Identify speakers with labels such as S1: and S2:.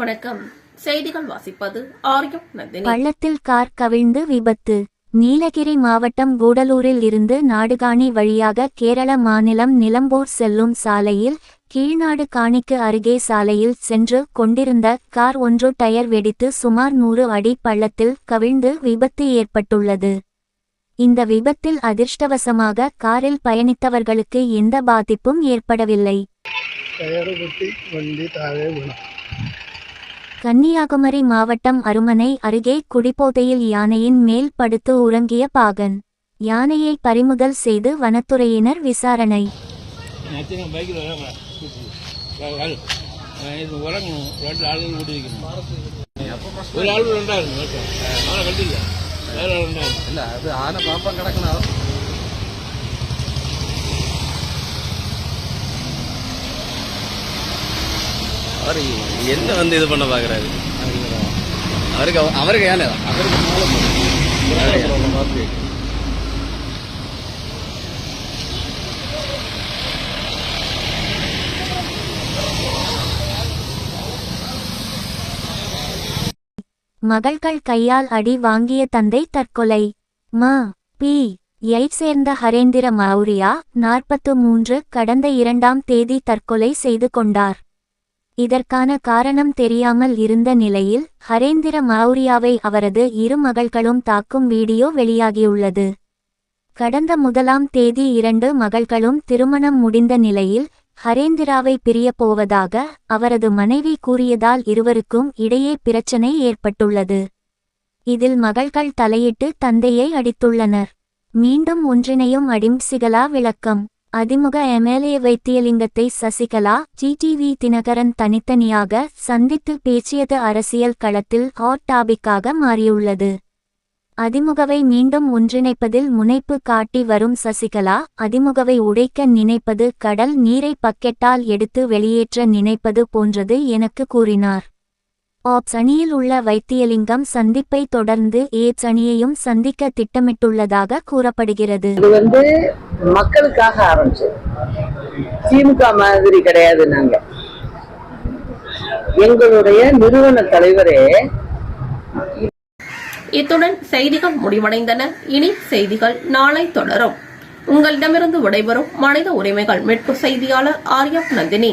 S1: வணக்கம். செய்திகள் வாசிப்பது ஆரியம் நந்தினி.
S2: பள்ளத்தில் கார் கவிழ்ந்து விபத்து. நீலகிரி மாவட்டம் கூடலூரில் இருந்து நாடுகாணி வழியாக கேரள மாநிலம் நிலம்பூர் செல்லும் சாலையில் கீழ்நாடு காணிக்கு அருகே சாலையில் சென்று கொண்டிருந்த கார் ஒன்று டயர் வெடித்து சுமார் நூறு அடி பள்ளத்தில் கவிழ்ந்து விபத்து ஏற்பட்டுள்ளது. இந்த விபத்தில் அதிர்ஷ்டவசமாக காரில் பயணித்தவர்களுக்கு எந்த பாதிப்பும் ஏற்படவில்லை. கன்னியாகுமரி மாவட்டம் அருமனை அருகே குடிபோதையில் யானையின் மேல் படுத்து உறங்கிய பாகன். யானையை பறிமுதல் செய்து வனத்துறையினர் விசாரணை.
S3: ஒரு ஆள் ரெண்டாயிரம்
S4: இல்லை அது ஆனை பாம்பா கிடக்கணும். அவர் என்ன வந்து இது பண்ண பாக்குறாரு? அவருக்கு அவருக்கு ஏன் அவருக்கு
S2: மகள்கள் கையால் அடி வாங்கிய தந்தை தற்கொலை. ம. பி. யை சேர்ந்த ஹரேந்திர மௌரியா நாற்பத்து மூன்று கடந்த இரண்டாம் தேதி தற்கொலை செய்து கொண்டார். இதற்கான காரணம் தெரியாமல் இருந்த நிலையில் ஹரேந்திர மௌரியாவை அவரது இரு மகள்களும் தாக்கும் வீடியோ வெளியாகியுள்ளது. கடந்த முதலாம் தேதி இரண்டு மகள்களும் திருமணம் முடிந்த நிலையில் ஹரேந்திராவை பிரியப் போவதாக அவரது மனைவி கூறியதால் இருவருக்கும் இடையே பிரச்சனை ஏற்பட்டுள்ளது. இதில் மகள்கள் தலையிட்டு தந்தையை அடித்துள்ளனர். மீண்டும் ஒன்றிணையும் அடிம்சிகலா விளக்கம். அதிமுக எம்எல்ஏ வைத்தியலிங்கத்தை சசிகலா டிடிவி தினகரன் தனித்தனியாக சந்தித்து பேசியது அரசியல் களத்தில் ஹாட் டாபிக்காக மாறியுள்ளது. அதிமுகவை மீண்டும் ஒன்றிணைப்பதில் முனைப்பு காட்டி வரும் சசிகலா அதிமுகவை உடைக்க நினைப்பது கடல் நீரை பக்கெட்டால் எடுத்து வெளியேற்ற நினைப்பது போன்றது எனக்கு கூறினார். ஆப்ஸ் அணியில் உள்ள வைத்தியலிங்கம் சந்திப்பை தொடர்ந்து ஏப்ஸ் அணியையும் சந்திக்க திட்டமிட்டுள்ளதாக கூறப்படுகிறது.
S5: இது வந்து மக்களுக்காக ஆரம்பிச்சது. திமுக மாதிரி கிடையாது நாங்க. எங்களுடைய நிறுவன தலைவரே
S1: இத்துடன் செய்திகள் முடிவடைந்தன. இனி செய்திகள் நாளை தொடரும். உங்களிடமிருந்து விடைபெறும் மனித உரிமைகள் மீட்பு செய்தியாளர் ஆர்யா நந்தினி.